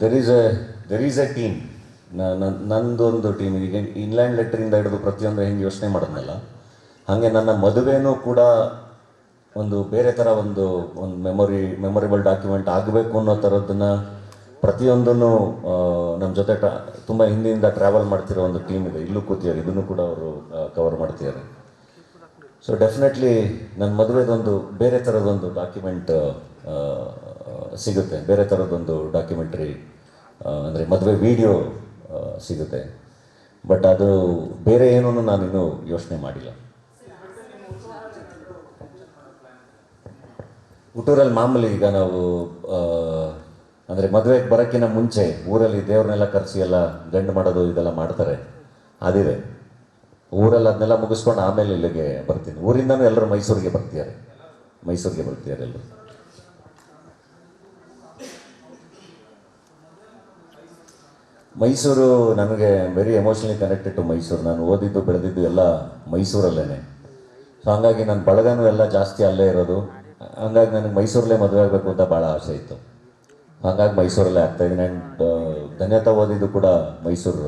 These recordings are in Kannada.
There is a there is a team ನಂದೊಂದು ಟೀಮ್ ಈಗ ಇನ್ಲ್ಯಾಂಡ್ ಲೆಟ್ರಿಂದ ಹಿಡಿದು ಪ್ರತಿಯೊಂದು ಹೆಂಗೆ ಯೋಚನೆ ಮಾಡಿದ್ನಲ್ಲ, ಹಾಗೆ ನನ್ನ ಮದುವೆನೂ ಕೂಡ ಒಂದು ಬೇರೆ ಥರ ಒಂದು ಒಂದು ಮೆಮೊರಿ ಮೆಮೊರೇಬಲ್ ಡಾಕ್ಯುಮೆಂಟ್ ಆಗಬೇಕು ಅನ್ನೋ ಥರದ್ದನ್ನು ಪ್ರತಿಯೊಂದನ್ನು ನಮ್ಮ ಜೊತೆ ಟ್ರಾ, ತುಂಬ ಹಿಂದಿನಿಂದ ಟ್ರಾವೆಲ್ ಮಾಡ್ತಿರೋ ಒಂದು ಟೀಮ್ ಇದೆ. ಇಲ್ಲೂ ಕೂತಿದ್ದಾರೆ. ಇದನ್ನು ಕೂಡ ಅವರು ಕವರ್ ಮಾಡ್ತಿದ್ದಾರೆ. ಸೊ ಡೆಫಿನೆಟ್ಲಿ ನನ್ನ ಮದುವೆದೊಂದು, ಬೇರೆ ಥರದೊಂದು ಡಾಕ್ಯುಮೆಂಟ್ ಸಿಗುತ್ತೆ. ಬೇರೆ ಥರದೊಂದು ಡಾಕ್ಯುಮೆಂಟ್ರಿ ಅಂದರೆ ಮದುವೆ ವಿಡಿಯೋ ಸಿಗುತ್ತೆ. ಬಟ್ ಅದು ಬೇರೆ ಏನೂ ನಾನಿನ್ನು ಯೋಚನೆ ಮಾಡಿಲ್ಲ. ಹುಟ್ಟೂರಲ್ಲಿ ಮಾಮೂಲಿ ಈಗ ನಾವು ಅಂದರೆ ಮದುವೆಗೆ ಬರೋಕ್ಕಿಂತ ಮುಂಚೆ ಊರಲ್ಲಿ ದೇವ್ರನ್ನೆಲ್ಲ ಕರೆಸಿ ಎಲ್ಲ ಗಂಡು ಮಾಡೋದು ಇದೆಲ್ಲ ಮಾಡ್ತಾರೆ. ಅದಿದೆ. ಊರಲ್ಲಿ ಅದನ್ನೆಲ್ಲ ಮುಗಿಸ್ಕೊಂಡು ಆಮೇಲೆ ಇಲ್ಲಿಗೆ ಬರ್ತೀನಿ. ಊರಿಂದನೂ ಎಲ್ಲರೂ ಮೈಸೂರಿಗೆ ಬರ್ತಿದ್ದಾರೆ. ಮೈಸೂರಿಗೆ ಬರ್ತಿದ್ದಾರೆ ಎಲ್ಲರೂ. ಮೈಸೂರು ನನಗೆ very emotionally connected to Mysuru. ನಾನು ಓದಿದ್ದು, ಬೆಳೆದಿದ್ದು ಎಲ್ಲ ಮೈಸೂರಲ್ಲೇ ಸೊ ಹಾಗಾಗಿ ನನ್ನ ಬಳಗನೂ ಎಲ್ಲ ಜಾಸ್ತಿ ಅಲ್ಲೇ ಇರೋದು. ಹಂಗಾಗಿ ನನಗೆ ಮೈಸೂರಲ್ಲೇ ಮದುವೆ ಆಗಬೇಕು ಅಂತ ಭಾಳ ಆಸೆ ಇತ್ತು. ಹಾಗಾಗಿ ಮೈಸೂರಲ್ಲೇ ಆಗ್ತಾಯಿದ್ದೀನಿ ಆ್ಯಂಡ್ ಧನ್ಯತಾ ಓದಿದ್ದು ಕೂಡ ಮೈಸೂರು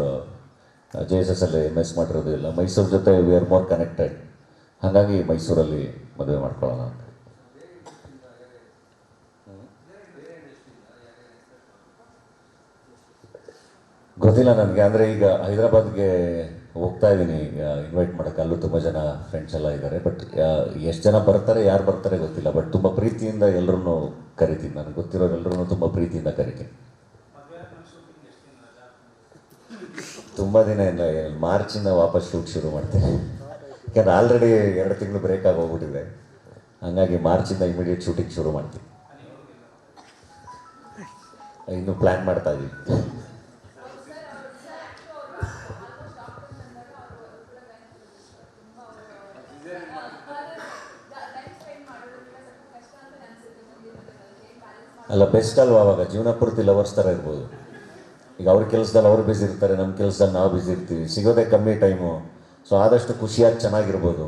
ಜೆ ಎಸ್ ಎಸ್ ಅಲ್ಲಿ ಎಂ ಎಸ್ ಮಾಡಿರೋದು ಇಲ್ಲ. ಮೈಸೂರು ಜೊತೆ ವಿ ಆರ್ ಮೋರ್ ಕನೆಕ್ಟೆಡ್ ಹಾಗಾಗಿ ಮೈಸೂರಲ್ಲಿ ಮದುವೆ ಮಾಡ್ಕೊಳ್ಳೋಣ ಅಂತ. ಗೊತ್ತಿಲ್ಲ ನನಗೆ, ಅಂದರೆ ಈಗ ಹೈದರಾಬಾದ್ಗೆ ಹೋಗ್ತಾ ಇದ್ದೀನಿ. ಇನ್ವೈಟ್ ಮಾಡೋಕ್ಕೆ ಅಲ್ಲೂ ತುಂಬ ಜನ ಫ್ರೆಂಡ್ಸ್ ಎಲ್ಲ ಇದ್ದಾರೆ ಬಟ್ ಎಷ್ಟು ಜನ ಬರ್ತಾರೆ, ಯಾರು ಬರ್ತಾರೆ ಗೊತ್ತಿಲ್ಲ. ಬಟ್ ತುಂಬ ಪ್ರೀತಿಯಿಂದ ಎಲ್ಲರೂ ಕರಿತೀನಿ. ನನಗೆ ಗೊತ್ತಿರೋರೆಲ್ಲರೂ ತುಂಬ ಪ್ರೀತಿಯಿಂದ ಕರಿತೀನಿ. ತುಂಬ ದಿನ ಇಲ್ಲ ಮಾರ್ಚಿಂದ ವಾಪಸ್ ಶೂಟ್ ಶುರು ಮಾಡ್ತೀನಿ. ಯಾಕಂದ್ರೆ ಆಲ್ರೆಡಿ ಎರಡು ತಿಂಗಳು ಬ್ರೇಕ್ ಆಗಿ ಹೋಗ್ಬಿಟ್ಟಿದೆ ಹಾಗಾಗಿ ಮಾರ್ಚಿಂದ ಇಮಿಡಿಯೇಟ್ ಶೂಟಿಂಗ್ ಶುರು ಮಾಡ್ತೀನಿ. ಇನ್ನು ಪ್ಲ್ಯಾನ್ ಮಾಡ್ತಾ ಇದ್ದೀವಿ ಅಲ್ಲ ಬೆಸ್ಟ್ ಅಲ್ವಾ ಅವಾಗ? ಜೀವನ ಪೂರ್ತಿ ಲವರ್ಸ್ ಥರ ಇರ್ಬೋದು. ಈಗ ಅವ್ರ ಕೆಲಸದಲ್ಲಿ ಅವ್ರು ಬ್ಯುಸಿ ಇರ್ತಾರೆ ನಮ್ಮ ಕೆಲಸದಲ್ಲಿ ನಾವು ಬ್ಯುಸಿ ಇರ್ತೀವಿ. ಸಿಗೋದೇ ಕಮ್ಮಿ ಟೈಮು ಸೊ ಆದಷ್ಟು ಖುಷಿಯಾಗಿ ಚೆನ್ನಾಗಿರ್ಬೋದು.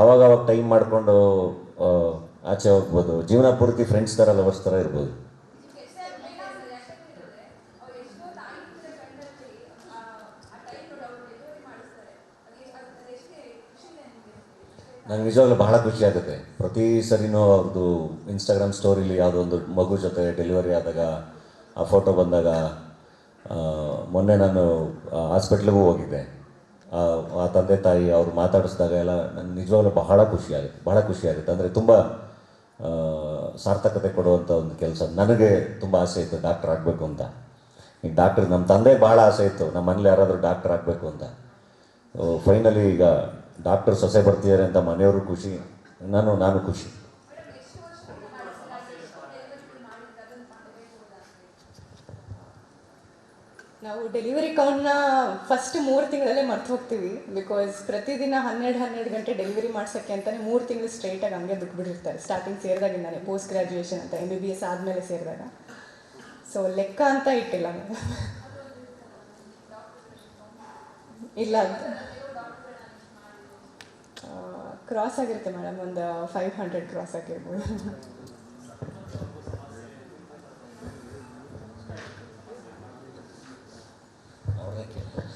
ಆವಾಗ ಅವಾಗ ಟೈಮ್ ಮಾಡಿಕೊಂಡು ಆಚೆ ಹೋಗ್ಬೋದು. ಜೀವನ ಪೂರ್ತಿ ಫ್ರೆಂಡ್ಸ್ ಥರ ಲವರ್ಸ್ ಥರ ಇರ್ಬೋದು. ನಂಗೆ ನಿಜವಾಗ್ಲೂ ಬಹಳ ಖುಷಿ ಆಗುತ್ತೆ. ಪ್ರತಿ ಸರಿನೂ ಅವ್ರದ್ದು ಇನ್ಸ್ಟಾಗ್ರಾಮ್ ಸ್ಟೋರಿಲಿ ಯಾವುದೋ ಒಂದು ಮಗು ಜೊತೆ ಡೆಲಿವರಿ ಆದಾಗ, ಆ ಫೋಟೋ ಬಂದಾಗ ಮೊನ್ನೆ ನಾನು ಹಾಸ್ಪಿಟ್ಲಿಗೂ ಹೋಗಿದ್ದೆ. ಆ ತಂದೆ ತಾಯಿ ಅವ್ರು ಮಾತಾಡಿಸಿದಾಗ ಎಲ್ಲ ನನಗೆ ನಿಜವಾಗ್ಲೂ ಬಹಳ ಖುಷಿ ಆಗುತ್ತೆ. ಬಹಳ ಖುಷಿ ಆಗುತ್ತೆ. ಅಂದರೆ ತುಂಬ ಸಾರ್ಥಕತೆ ಕೊಡುವಂಥ ಒಂದು ಕೆಲಸ. ನನಗೆ ತುಂಬ ಆಸೆ ಇತ್ತು ಡಾಕ್ಟರ್ ಆಗಬೇಕು ಅಂತ. ಈಗ ಡಾಕ್ಟರ್ ನಮ್ಮ ತಂದೆ ಭಾಳ ಆಸೆ ಇತ್ತು. ನಮ್ಮ ಮನೇಲಿ ಯಾರಾದರೂ ಡಾಕ್ಟರ್ ಆಗಬೇಕು ಅಂತ. ಫೈನಲಿ ಈಗ ಡಾಕ್ಟರ್ ಸೊಸೆ ಬರ್ತಿದ್ದಾರೆ ಅಂತ ಮನೆಯವರು ಖುಷಿ. ನಾನು ನಾನು ಖುಷಿ. ನಾವು ಡೆಲಿವರಿ ಕೌಂಟ್ನ ಫಸ್ಟ್ ಮೂರು ತಿಂಗಳಲ್ಲೇ ಮರ್ತು ಹೋಗ್ತೀವಿ. ಬಿಕಾಸ್ ಪ್ರತಿದಿನ ಹನ್ನೆರಡು ಹನ್ನೆರಡು ಗಂಟೆ ಡೆಲಿವರಿ ಮಾಡ್ಸೋಕ್ಕೆ ಅಂತಲೇ ಮೂರು ತಿಂಗಳು ಸ್ಟ್ರೈಟಾಗಿ ಹಂಗೆ ದುಡ್ಡು ಬಿಟ್ಟಿರ್ತಾರೆ. ಸ್ಟಾರ್ಟಿಂಗ್ ಸೇರಿದಾಗಿಂದಾನೆ ಪೋಸ್ಟ್ ಗ್ರ್ಯಾಜುಯೇಷನ್ ಅಂತ ಎಂ ಬಿ ಬಿ ಎಸ್ ಆದಮೇಲೆ ಸೇರಿದಾಗ. ಸೊ ಲೆಕ್ಕ ಅಂತ ಇಟ್ಟಿಲ್ಲ. ಇಲ್ಲ. ಕ್ರಾಸ್ ಆಗಿರುತ್ತೆ ಮೇಡಮ್ ಒಂದು ಫೈವ್ ಹಂಡ್ರೆಡ್ ಕ್ರಾಸ್ ಆಗಿರ್ಬೋದು.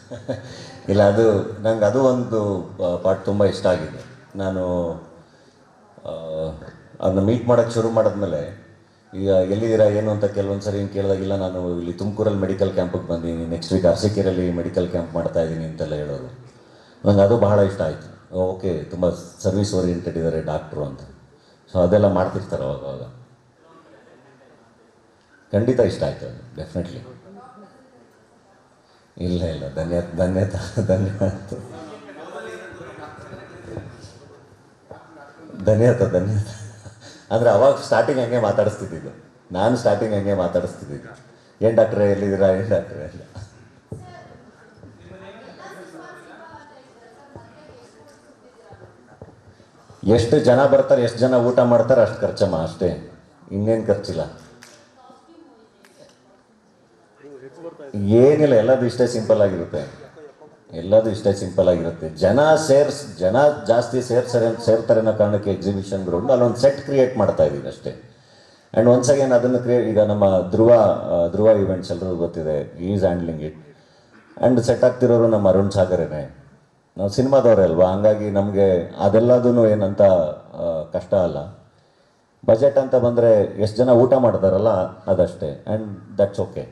ಇಲ್ಲ, ಅದು, ನಂಗೆ ಅದು ಒಂದು ಪಾರ್ಟ್ ತುಂಬ ಇಷ್ಟ ಆಗಿದೆ. ನಾನು ಅದನ್ನ ಮೀಟ್ ಮಾಡೋಕ್ಕೆ ಶುರು ಮಾಡಿದ್ಮೇಲೆ, ಈಗ ಎಲ್ಲಿದ್ದೀರಾ, ಏನು ಅಂತ ಕೆಲವೊಂದು ಸರಿ ಹಿಂಗೆ ಕೇಳಿದಾಗಿಲ್ಲ ನಾನು ಇಲ್ಲಿ ತುಮಕೂರಲ್ಲಿ ಮೆಡಿಕಲ್ ಕ್ಯಾಂಪಿಗೆ ಬಂದೀನಿ ನೆಕ್ಸ್ಟ್ ವೀಕ್ ಅರಸೀಕೆರೆಯಲ್ಲಿ ಮೆಡಿಕಲ್ ಕ್ಯಾಂಪ್ ಮಾಡ್ತಾ ಇದ್ದೀನಿ ಅಂತೆಲ್ಲ ಹೇಳೋದು. ನಂಗೆ ಅದು ಬಹಳ ಇಷ್ಟ ಆಯಿತು. ಓಕೆ, ತುಂಬ ಸರ್ವಿಸ್ ಓರಿಯೆಂಟೆಡ್ ಇದ್ದಾರೆ ಡಾಕ್ಟ್ರು ಅಂತ. ಸೊ ಅದೆಲ್ಲ ಮಾಡ್ತಿರ್ತಾರೆ ಅವಾಗ ಖಂಡಿತ ಇಷ್ಟ ಆಯಿತು ಅದು ಡೆಫಿನೆಟ್ಲಿ ಇಲ್ಲ ಇಲ್ಲ, ಧನ್ಯ ಧನ್ಯ ಧನ್ಯವಾದ ಧನ್ಯತ ಧನ್ಯತ ಅಂದರೆ ಅವಾಗ ಸ್ಟಾರ್ಟಿಂಗ್ ಹಂಗೆ ಮಾತಾಡಿಸ್ತಿದ್ದಿದ್ದು. ನಾನು ಸ್ಟಾರ್ಟಿಂಗ್ ಹಂಗೆ ಮಾತಾಡಿಸ್ತಿದ್ದಿದ್ದು. ಏನು ಡಾಕ್ಟ್ರೆ ಎಲ್ಲಿದ್ದೀರಾ, ಏನು ಡಾಕ್ಟ್ರೆ ಇಲ್ಲ ಎಷ್ಟು ಜನ ಬರ್ತಾರೆ, ಎಷ್ಟು ಜನ ಊಟ ಮಾಡ್ತಾರೆ, ಅಷ್ಟು ಖರ್ಚಮ್ಮ ಅಷ್ಟೇ. ಇನ್ನೇನು ಖರ್ಚಿಲ್ಲ. ಏನಿಲ್ಲ, ಎಲ್ಲದು ಇಷ್ಟೇ ಸಿಂಪಲ್ ಆಗಿರುತ್ತೆ. ಎಲ್ಲದು ಇಷ್ಟೇ ಸಿಂಪಲ್ ಆಗಿರುತ್ತೆ. ಜನ ಸೇರ್ಸ್, ಜನ ಜಾಸ್ತಿ ಸೇರ್ಸರೆ, ಸೇರ್ತಾರೆ ಅನ್ನೋ ಕಾರಣಕ್ಕೆ ಎಕ್ಸಿಬಿಷನ್ ಗ್ರೌಂಡ್ ಅಲ್ಲೊಂದು ಸೆಟ್ ಕ್ರಿಯೇಟ್ ಮಾಡ್ತಾ ಇದ್ದೀವಿ ಅಷ್ಟೇ. ಆ್ಯಂಡ್ ಒನ್ಸ್ ಅಗೇನ್ ಅದನ್ನು ಕ್ರಿಯೇಟ್ ಈಗ ನಮ್ಮ ಧ್ರುವ ಧ್ರುವ ಇವೆಂಟ್ಸ್ ಎಲ್ಲರಿಗೂ ಗೊತ್ತಿದೆ is handling it and set ಆಗ್ತಿರೋರು ನಮ್ಮ ಅರುಣ್ ಸಾಗರೇನೆ. ನಾವು ಸಿನಿಮಾದವರೇ ಅಲ್ವಾ? ಹಂಗಾಗಿ ನಮಗೆ ಅದೆಲ್ಲದೂ ಏನಂತ ಕಷ್ಟ ಅಲ್ಲ. ಬಜೆಟ್ ಅಂತ ಬಂದರೆ ಎಷ್ಟು ಜನ ಊಟ ಮಾಡ್ತಾರಲ್ಲ ಅದಷ್ಟೇ. ಆ್ಯಂಡ್ ದಟ್ಸ್ ಓಕೆ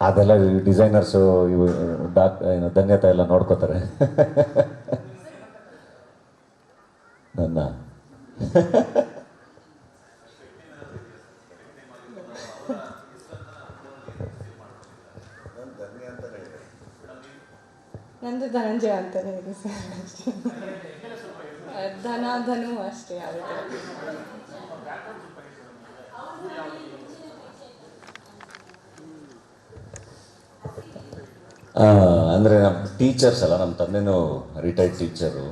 ಅದೆಲ್ಲ ಡಿಸೈನರ್ಸು ಇವು, ಡಾಕ್, ಏನು ಧನ್ಯತೆ ಎಲ್ಲ ನೋಡ್ಕೋತಾರೆ. ನನ್ನ. ನಂದು ಧನಂಜಯ ಅಂತಲೇ ಇದೆ ಸರ್. ಧನ, ಧನು ಅಷ್ಟೇ ಆಗುತ್ತೆ ಅಂದರೆ ನಮ್ಮ ಟೀಚರ್ಸ್ ಅಲ್ಲ ನಮ್ಮ ತಂದೆನೂ ರಿಟೈರ್ಡ್ ಟೀಚರು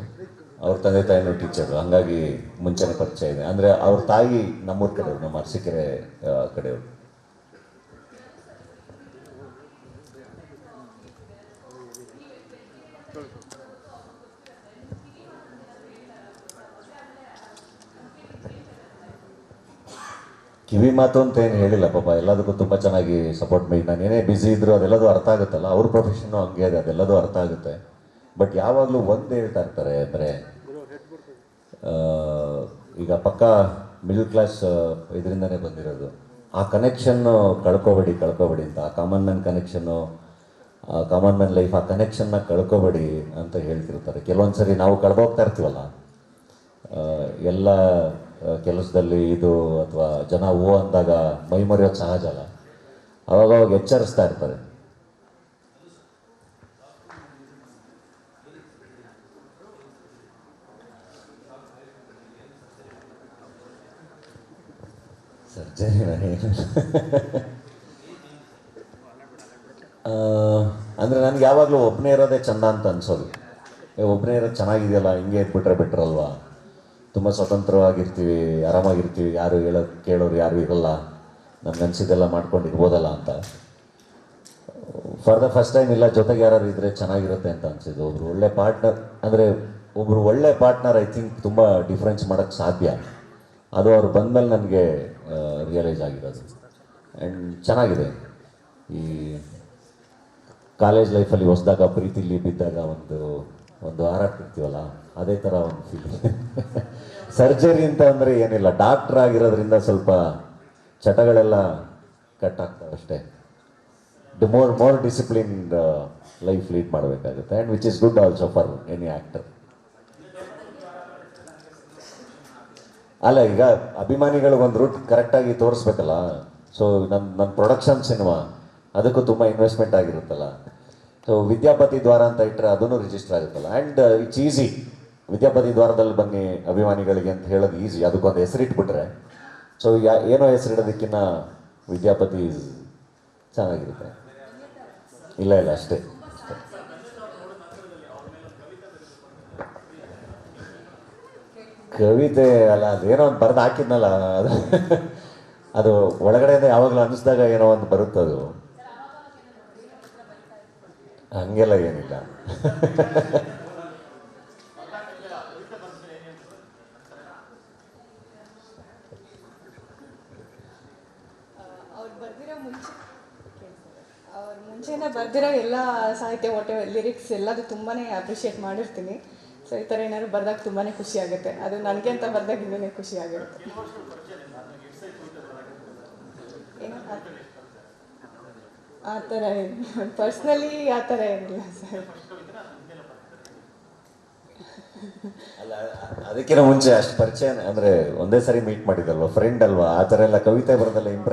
ಅವ್ರ ತಂದೆ ತಾಯಿನೂ ಟೀಚರು ಹಂಗಾಗಿ ಮುಂಚೆನೇ ಪರಿಚಯ ಇದೆ. ಅಂದರೆ ಅವ್ರ ತಾಯಿ ನಮ್ಮೂರ ಕಡೆಯವರು, ನಮ್ಮ ಅರಸೀಕೆರೆ ಕಡೆಯವರು. ಕಿವಿ ಮಾತು ಅಂತ ಏನು ಹೇಳಿಲ್ಲ ಪಾಪ. ಎಲ್ಲದಕ್ಕೂ ತುಂಬ ಚೆನ್ನಾಗಿ ಸಪೋರ್ಟ್ ಮಾಡಿ ನಾನು ಏನೇ ಬ್ಯುಸಿ ಇದ್ರು ಅದೆಲ್ಲದೂ ಅರ್ಥ ಆಗುತ್ತಲ್ಲ. ಅವ್ರ ಪ್ರೊಫೆಷನ್ನು ಹಂಗೆ ಇದೆ. ಅದೆಲ್ಲದೂ ಅರ್ಥ ಆಗುತ್ತೆ. ಬಟ್ ಯಾವಾಗಲೂ ಒಂದು ಹೇಳ್ತಾ ಇರ್ತಾರೆ ಅಂದರೆ ಈಗ ಪಕ್ಕ ಮಿಡಲ್ ಕ್ಲಾಸ್ ಇದರಿಂದನೇ ಬಂದಿರೋದು. ಆ ಕನೆಕ್ಷನ್ನು ಕಳ್ಕೊಬೇಡಿ ಕಳ್ಕೊಬೇಡಿ ಅಂತ. ಆ ಕಾಮನ್ ಮ್ಯಾನ್ ಕನೆಕ್ಷನ್ನು ಕಾಮನ್ ಮ್ಯಾನ್ ಲೈಫ್ ಆ ಕನೆಕ್ಷನ್ನ ಕಳ್ಕೊಬೇಡಿ ಅಂತ ಹೇಳ್ತಿರ್ತಾರೆ. ಕೆಲವೊಂದು ಸರಿ ನಾವು ಕಳ್ದೋಗ್ತಾ ಇರ್ತೀವಲ್ಲ ಎಲ್ಲ ಕೆಲಸದಲ್ಲಿ ಇದು ಅಥವಾ ಜನ ಹೂ ಅಂದಾಗ ಮೈ ಮರೆಯೋದು ಸಹಜ ಅಲ್ಲ. ಅವಾಗ ಅವಾಗ ಎಚ್ಚರಿಸ್ತಾ ಇರ್ತಾರೆ. ಸರ್ಜರಿ ಅಂದರೆ ನನಗೆ ಯಾವಾಗಲೂ ಒಬ್ಬನೇ ಇರೋದೇ ಚಂದ ಅಂತ ಅನ್ಸೋದು. ಒಬ್ಬನೇ ಇರೋದು ಚೆನ್ನಾಗಿದೆಯಲ್ಲ, ಹಿಂಗೆ ಇದ್ಬಿಟ್ರೆ ಬಿಟ್ರಲ್ವಾ? ತುಂಬ ಸ್ವತಂತ್ರವಾಗಿರ್ತೀವಿ, ಆರಾಮಾಗಿರ್ತೀವಿ, ಯಾರು ಹೇಳೋದು ಕೇಳೋರು ಯಾರು ಇರಲ್ಲ. ನಮ್ಗೆ ಅನಿಸಿದ್ದೆಲ್ಲ ಮಾಡ್ಕೊಂಡು ಇರ್ಬೋದಲ್ಲ ಅಂತ. ಫಾರ್ ದ ಫಸ್ಟ್ ಟೈಮ್ ಇಲ್ಲ, ಜೊತೆಗೆ ಯಾರು ಇದ್ರೆ ಚೆನ್ನಾಗಿರುತ್ತೆ ಅಂತ ಅನ್ಸಿದ್ದು. ಒಬ್ರು ಒಳ್ಳೆ ಪಾರ್ಟ್ನರ್ ಅಂದರೆ ಒಬ್ರು ಒಳ್ಳೆ ಪಾರ್ಟ್ನರ್ ಐ ಥಿಂಕ್ ತುಂಬ ಡಿಫ್ರೆನ್ಸ್ ಮಾಡೋಕ್ಕೆ ಸಾಧ್ಯ. ಅದು ಅವ್ರು ಬಂದಮೇಲೆ ನನಗೆ ರಿಯಲೈಸ್ ಆಗಿರೋದು. ಆ್ಯಂಡ್ ಚೆನ್ನಾಗಿದೆ. ಈ ಕಾಲೇಜ್ ಲೈಫಲ್ಲಿ ಹೊಸದಾಗ ಪ್ರೀತಿಲಿ ಬಿದ್ದಾಗ ಒಂದು ಒಂದು ಹಾರಾಡ್ತಿರ್ತೀವಲ್ಲ ಅದೇ ಥರ ಒಂದು ಫೀಲ್ ಸರ್ಜರಿ ಅಂತ ಅಂದರೆ ಏನಿಲ್ಲ ಡಾಕ್ಟ್ರ್ ಆಗಿರೋದ್ರಿಂದ ಸ್ವಲ್ಪ ಚಟಗಳೆಲ್ಲ ಕಟ್ ಆಗ್ತವೆ ಅಷ್ಟೇ. More more disciplined life lead ಮಾಡಬೇಕಾಗುತ್ತೆ and which is good also for any actor ಅಲ್ಲ, ಈಗ ಅಭಿಮಾನಿಗಳಿಗೆ ಒಂದು ರೂಟ್ ಕರೆಕ್ಟಾಗಿ ತೋರಿಸ್ಬೇಕಲ್ಲ ಸೊ ನನ್ನ ನನ್ನ ಪ್ರೊಡಕ್ಷನ್ ಸಿನಿಮಾ ಅದಕ್ಕೂ ತುಂಬ ಇನ್ವೆಸ್ಟ್ಮೆಂಟ್ ಆಗಿರುತ್ತಲ್ಲ. ಸೊ ವಿದ್ಯಾಪತಿ ದ್ವಾರ ಅಂತ ಇಟ್ಟರೆ ಅದನ್ನು ರಿಜಿಸ್ಟರ್ ಆಗುತ್ತಲ್ಲ. ಆ್ಯಂಡ್ ಇಟ್ಸ್ ಈಸಿ ವಿದ್ಯಾಪತಿ ದ್ವಾರದಲ್ಲಿ ಬನ್ನಿ ಅಭಿಮಾನಿಗಳಿಗೆ ಅಂತ ಹೇಳೋದು ಈಸಿ ಅದಕ್ಕೊಂದು ಹೆಸರಿಟ್ಬಿಟ್ರೆ ಸೊ ಯಾ, ಏನೋ ಹೆಸರಿಡೋದಕ್ಕಿಂತ ವಿದ್ಯಾಪತಿ ಚೆನ್ನಾಗಿರುತ್ತೆ. ಇಲ್ಲ ಇಲ್ಲ, ಅಷ್ಟೇ. ಕವಿತೆ ಅಲ್ಲ, ಅದೇನೋ ಒಂದು ಬರೆದು ಹಾಕಿದ್ನಲ್ಲ. ಅದು ಅದು ಒಳಗಡೆಯಿಂದ ಯಾವಾಗಲೂ ಅನ್ನಿಸ್ದಾಗ ಏನೋ ಒಂದು ಬರುತ್ತದು. ಹಂಗೆಲ್ಲ ಏನಿಲ್ಲ. ಬರ್ದಿರೋ ಎಲ್ಲ ಸಾಹಿತ್ಯ ಒಟ್ಟೆ ಲಿರಿಕ್ಸ್ ಎಲ್ಲದು ತುಂಬಾ ಅಪ್ರಿಷಿಯೇಟ್ ಮಾಡಿರ್ತೀನಿ. ಸೊ ಈ ಥರ ಏನಾದ್ರು ಬರ್ದಾಗ ತುಂಬಾ ಖುಷಿ ಆಗುತ್ತೆ. ಅದು ನನಗೆ ಅಂತ ಬರ್ದಾಗ ಇನ್ನೂ ಖುಷಿ ಆಗಿರುತ್ತೆ ಏನೋ ಆ- ಆ ಥರ ಪರ್ಸ್ನಲಿ ಆ ಥರ ಏನಿಲ್ಲ ಸರ್. ಅಲ್ಲ, ಅದಕ್ಕಿಂತ ಮುಂಚೆ ಅಷ್ಟು ಪರಿಚಯ ಅಂದ್ರೆ ಒಂದೇ ಸರಿ ಮೀಟ್ ಮಾಡಿದಲ್ವ ಫ್ರೆಂಡ್ ಅಲ್ವಾ? ಆ ಥರ ಎಲ್ಲ ಕವಿತೆ ಬರೋದಲ್ಲ ಇಂಪ್ರೆಸ್